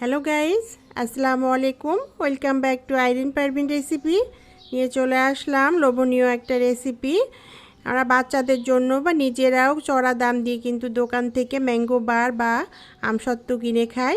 Hello guys আসসালামু আলাইকুম welcome back to Irin Parvin recipe নিয়ে চলে আসলাম লোভনীয় একটা রেসিপি আমরা বাচ্চাদের জন্য বা নিজেরাও চড়া দাম দিয়ে কিন্তু দোকান থেকে ম্যাঙ্গো বার বা আমসত্ত্ব কিনে খাই।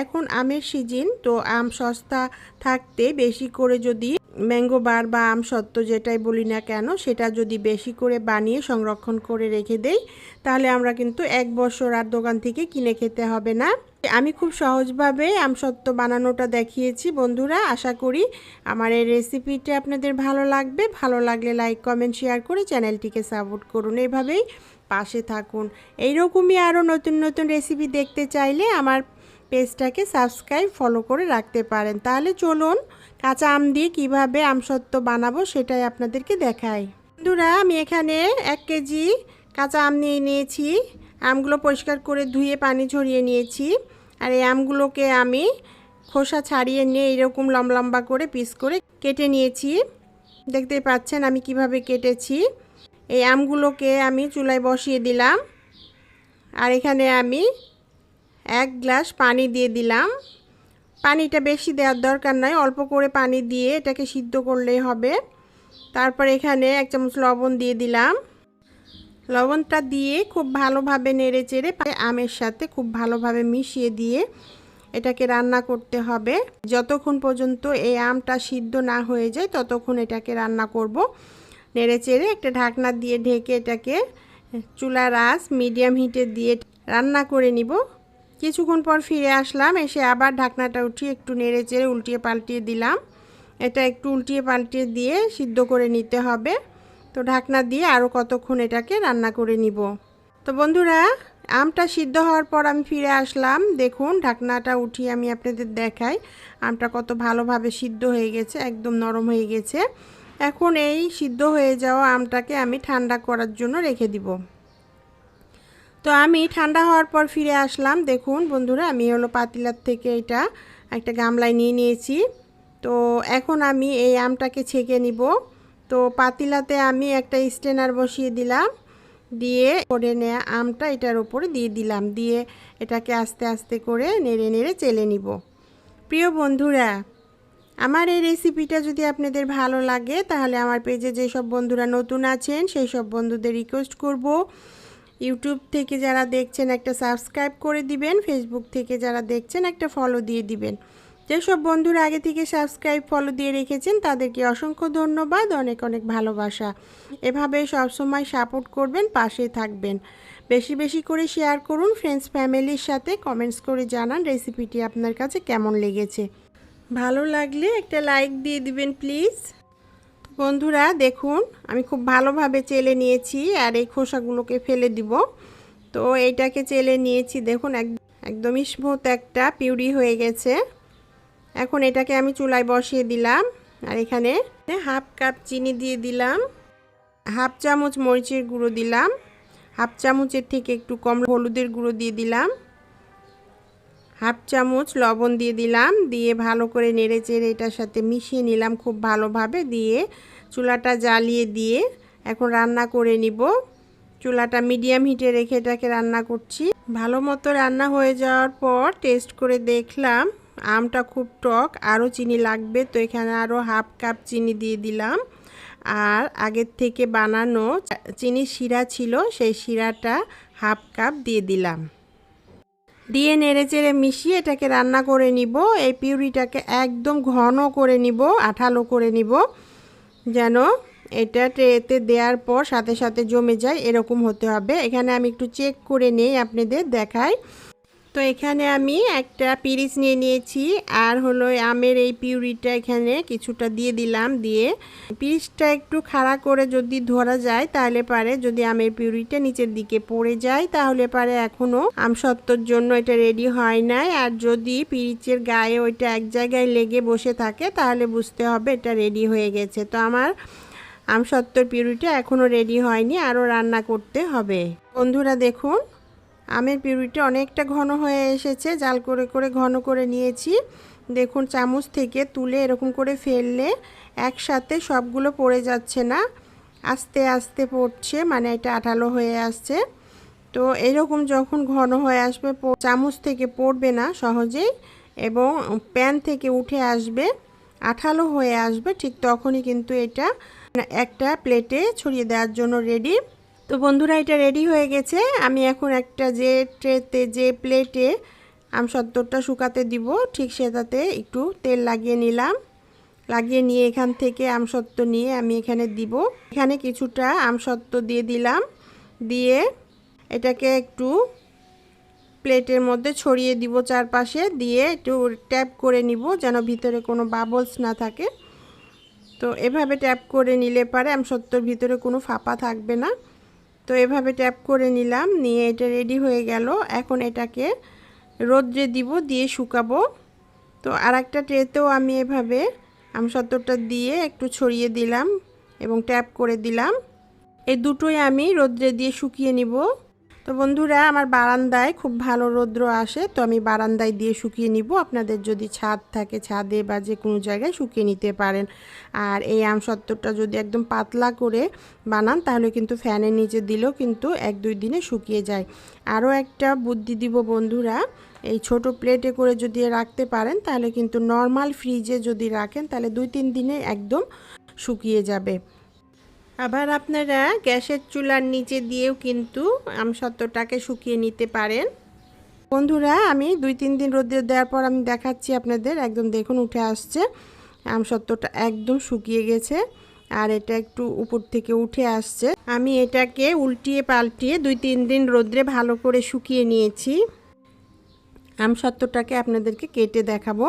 এখন আমের সিজন তো আম সস্তা থাকতে বেশি করে যদি ম্যাঙ্গো বার বা আম সত্ত্ব যেটাই বলি না কেন, সেটা যদি বেশি করে বানিয়ে সংরক্ষণ করে রেখে দেই, তাহলে আমরা কিন্তু এক বছর আর দোকান থেকে কিনে খেতে হবে না। আমি খুব সহজভাবে আমসত্ত্ব বানানোটা দেখিয়েছি বন্ধুরা, আশা করি আমার এই রেসিপিটা আপনাদের ভালো লাগবে। ভালো লাগলে লাইক, কমেন্ট, শেয়ার করে চ্যানেলটিকে সাপোর্ট করুন। এইভাবেই পাশে থাকুন। এইরকমই আরও নতুন নতুন রেসিপি দেখতে চাইলে আমার পেজটাকে সাবস্ক্রাইব, ফলো করে রাখতে পারেন। তাহলে চলুন কাঁচা আম দিয়ে কীভাবে আমসত্ত্ব বানাবো সেটাই আপনাদেরকে দেখাই। বন্ধুরা, আমি এখানে এক কেজি কাঁচা আম নিয়ে নিয়েছি। আমগুলো পরিষ্কার করে ধুয়ে পানি ঝরিয়ে নিয়েছি। আর এই আমগুলোকে আমি খোসা ছাড়িয়ে নিয়ে এরকম লম্বা লম্বা করে পিস করে কেটে নিয়েছি। দেখতে পাচ্ছেন আমি কীভাবে কেটেছি। এই আমগুলোকে আমি চুলায় বসিয়ে দিলাম। আর এখানে আমি এক গ্লাস পানি দিয়ে দিলাম। পানিটা বেশি দেওয়ার দরকার নয় অল্প করে পানি দিয়ে এটাকে সিদ্ধ করলেই হবে। তারপর এখানে এক চামচ লবণ দিয়ে দিলাম। লবণটা দিয়ে খুব ভালোভাবে নেড়ে চেড়ে আমের সাথে খুব ভালোভাবে মিশিয়ে দিয়ে এটাকে রান্না করতে হবে। যতক্ষণ পর্যন্ত এই আমটা সিদ্ধ না হয়ে যায়, ততক্ষণ এটাকে রান্না করব। নেড়ে চেড়ে একটা ঢাকনা দিয়ে ঢেকে এটাকে চুলার আঁচ মিডিয়াম হিটে দিয়ে রান্না করে নিব। কিছুক্ষণ পর ফিরে আসলাম, এসে আবার ঢাকনাটা উঠিয়ে একটু নেড়ে চেড়ে উল্টিয়ে পাল্টিয়ে দিলাম। এটা একটু উল্টিয়ে পাল্টিয়ে দিয়ে সিদ্ধ করে নিতে হবে। তো ঢাকনা দিয়ে আরও কতক্ষণ এটাকে রান্না করে নিব। তো বন্ধুরা, আমটা সিদ্ধ হওয়ার পর আমি ফিরে আসলাম। দেখুন, ঢাকনাটা উঠিয়ে আমি আপনাদের দেখাই। আমটা কত ভালোভাবে সিদ্ধ হয়ে গেছে, একদম নরম হয়ে গেছে। এখন এই সিদ্ধ হয়ে যাওয়া আমটাকে আমি ঠান্ডা করার জন্য রেখে দিব। তো আমি ঠান্ডা হওয়ার পর ফিরে আসলাম। দেখুন বন্ধুরা, আমি হলো পাতিলার থেকে এটা একটা গামলায় নিয়ে নিয়েছি। তো এখন আমি এই আমটাকে ছেঁকে নিব। তো পাতিলাতে আমি একটা স্টেনার বসিয়ে দিলাম। দিয়ে করে নেওয়া আমটা এটার ওপরে দিয়ে দিলাম। দিয়ে এটাকে আস্তে আস্তে করে নেড়ে নেড়ে চেলে নিব। প্রিয় বন্ধুরা, আমার এই রেসিপিটা যদি আপনাদের ভালো লাগে, তাহলে আমার পেজে যেসব বন্ধুরা নতুন আছেন, সেই সব বন্ধুদের রিকোয়েস্ট করব। ইউটিউব থেকে যারা দেখছেন একটা সাবস্ক্রাইব করে দিবেন ফেসবুক থেকে যারা দেখছেন একটা ফলো দিয়ে দিবেন। যেসব বন্ধুরা আগে থেকে সাবস্ক্রাইব ফলো দিয়ে রেখেছেন, তাদেরকে অসংখ্য ধন্যবাদ, অনেক অনেক ভালোবাসা। এভাবে সবসময় সাপোর্ট করবেন, পাশে থাকবেন। বেশি বেশি করে শেয়ার করুন ফ্রেন্ডস ফ্যামিলির সাথে কমেন্টস করে জানান রেসিপিটি আপনার কাছে কেমন লেগেছে। ভালো লাগলে একটা লাইক দিয়ে দিবেন প্লিজ বন্ধুরা, দেখুন, আমি খুব ভালোভাবে চেলে নিয়েছি আর এই খোসাগুলোকে ফেলে দিব। তো এইটাকে চেলে নিয়েছি, দেখুন একদমই স্মুথ একটা, পিউরি হয়ে গেছে। এখন এটাকে আমি চুলায় বসিয়ে দিলাম আর এখানে হাফ কাপ চিনি দিয়ে দিলাম, হাফ চামচ মরিচের গুঁড়ো দিলাম, হাফ চামচের থেকে একটু কম হলুদের গুঁড়ো দিয়ে দিলাম। হাফ চামচ লবণ দিয়ে দিলাম, দিয়ে ভালো করে নেড়ে চেড়ে এটার সাথে মিশিয়ে নিলাম খুব ভালোভাবে, দিয়ে চুলাটা জ্বালিয়ে দিয়ে এখন রান্না করে নিব। চুলাটা মিডিয়াম হিটে রেখে এটাকে রান্না করছি। ভালো মতো রান্না হয়ে যাওয়ার পর টেস্ট করে দেখলাম, আমটা খুব টক, আরও চিনি লাগবে, তো এখানে আরও হাফ কাপ চিনি দিয়ে দিলাম। আর আগের থেকে বানানো চিনি শিরা ছিল, সেই শিরাটা হাফ কাপ দিয়ে দিলাম। দিয়ে নেড়ে চেড়ে মিশিয়ে এটাকে রান্না করে নিব। এই পিউরিটাকে একদম ঘন করে নিব, আঠালো করে নিব। যেন এটা ট্রেতে দেওয়ার পর সাথে সাথে জমে যায়, এরকম হতে হবে। এখানে আমি একটু চেক করে নেই আপনাদের দেখাই। তো এখানে আমি একটা পিরিচ নিয়ে নিয়েছি, আর হলো আমের এই পিউরিটা এখানে কিছুটা দিয়ে দিলাম, দিয়ে পিরিচটা একটু খাড়া করে যদি ধরা যায় তাহলে পারে যদি আমের পিউরিটা নিচের দিকে পড়ে যায় তাহলে পারে এখনও আম সত্তর জন্য এটা রেডি হয় নাই, আর যদি পিরিচের গায়ে ওইটা এক জায়গায় লেগে বসে থাকে তাহলে বুঝতে হবে এটা রেডি হয়ে গেছে। তো আমার আম সত্তর পিউরিটা এখনও রেডি হয়নি, আরও রান্না করতে হবে। বন্ধুরা দেখুন আমের পিউরিটা অনেকটা ঘন হয়ে এসেছে, জাল করে করে ঘন করে নিয়েছি। দেখুন, চামচ থেকে তুলে এরকম করে ফেললে একসাথে সবগুলো পড়ে যাচ্ছে না। আস্তে আস্তে পড়ছে মানে এটা আঠালো হয়ে আসছে। তো এরকম যখন ঘন হয়ে আসবে চামচ থেকে পড়বে না সহজেই এবং প্যান থেকে উঠে আসবে, আঠালো হয়ে আসবে, ঠিক তখনই কিন্তু এটা একটা প্লেটে ছড়িয়ে দেওয়ার জন্য রেডি। তো বন্ধুরা, এটা রেডি হয়ে গেছে। আমি এখন একটা যে ট্রেতে, যে প্লেটে আমসত্তরটা শুকাতে দিব, ঠিক সেটাতে একটু তেল লাগিয়ে নিলাম। লাগিয়ে নিয়ে এখান থেকে আমসত্ব নিয়ে আমি এখানে দিব। এখানে কিছুটা আমসত্ব দিয়ে দিলাম। দিয়ে এটাকে একটু প্লেটের মধ্যে ছড়িয়ে দিব চারপাশে। দিয়ে একটু ট্যাপ করে নিব যেন ভিতরে কোনো বাবলস না থাকে। তো এভাবে ট্যাপ করে নিলে পারে আমসত্বর ভিতরে কোনো ফাঁপা থাকবে না। তো এভাবে ট্যাপ করে নিলাম, নিয়ে এটা রেডি হয়ে গেল। এখন এটাকে রোদ্রে দিব, দিয়ে শুকাবো। তো আর একটা ট্রেতেও আমি এভাবে আমসত্তরটা দিয়ে একটু ছড়িয়ে দিলাম এবং ট্যাপ করে দিলাম। এই দুটোই আমি রোদ্রে দিয়ে শুকিয়ে নিব। তো বন্ধুরা, আমার বারান্দায় খুব ভালো রৌদ্র আসে, তো আমি বারান্দায় দিয়ে শুকিয়ে নিব। আপনাদের যদি ছাদ থাকে, ছাদে বা যে কোনো জায়গায় শুকিয়ে নিতে পারেন। আর এই আম সত্তরটা যদি একদম পাতলা করে বানান, তাহলে কিন্তু ফ্যানের নিচে দিলেও কিন্তু এক দুই দিনে শুকিয়ে যায়। আরও একটা বুদ্ধি দিব বন্ধুরা, এই ছোট প্লেটে করে যদি রাখতে পারেন, তাহলে কিন্তু নর্মাল ফ্রিজে যদি রাখেন, তাহলে দুই তিন দিনে একদম শুকিয়ে যাবে। আবার আপনারা গ্যাসের চুলার নিচে দিয়েও কিন্তু আমসত্ত্বটাকে শুকিয়ে নিতে পারেন। বন্ধুরা, আমি দুই তিন দিন রোদে দেওয়ার পর আমি দেখাচ্ছি আপনাদের। একদম দেখুন, উঠে আসছে। আমসত্ত্বটা একদম শুকিয়ে গেছে আর এটা একটু উপর থেকে উঠে আসছে। আমি এটাকে উল্টিয়ে পাল্টিয়ে দুই তিন দিন রোদ্রে ভালো করে শুকিয়ে নিয়েছি। আমসত্ত্বটাকে আপনাদেরকে কেটে দেখাবো।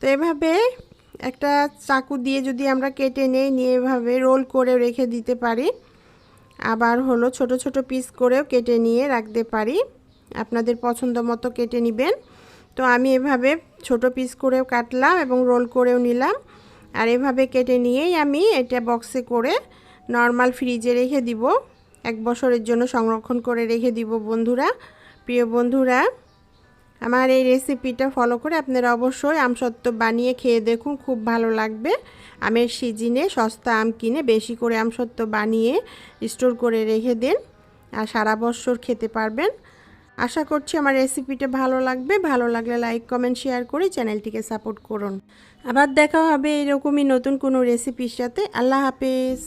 তো এভাবে একটা চাকু দিয়ে যদি আমরা কেটে নেই, নিয়ে এভাবে রোল করে রেখে দিতে পারি। আবার হলো ছোট ছোট পিস করেও কেটে নিয়ে রাখতে পারি। আপনাদের পছন্দ মতো কেটে নেবেন। তো আমি এভাবে ছোট পিস করেও কাটলাম এবং রোল করেও নিলাম। আর এভাবে কেটে নিয়েই আমি এটা বক্সে করে নর্মাল ফ্রিজে রেখে দিব। এক বছরের জন্য সংরক্ষণ করে রেখে দিব বন্ধুরা। প্রিয় বন্ধুরা আমার এই রেসিপিটা ফলো করে আপনারা অবশ্যই আমসত্ত্ব বানিয়ে খেয়ে দেখুন, খুব ভালো লাগবে। আমের সিজিনে সস্তা আম কিনে বেশি করে আমসত্ত্ব বানিয়ে স্টোর করে রেখে দিন আর সারা বছর খেতে পারবেন। আশা করছি আমার রেসিপিটা ভালো লাগবে। ভালো লাগলে লাইক কমেন্ট শেয়ার করে চ্যানেলটিকে সাপোর্ট করুন। আবার দেখা হবে এরকমই নতুন কোনো রেসিপির সাথে। আল্লাহ হাফেজ।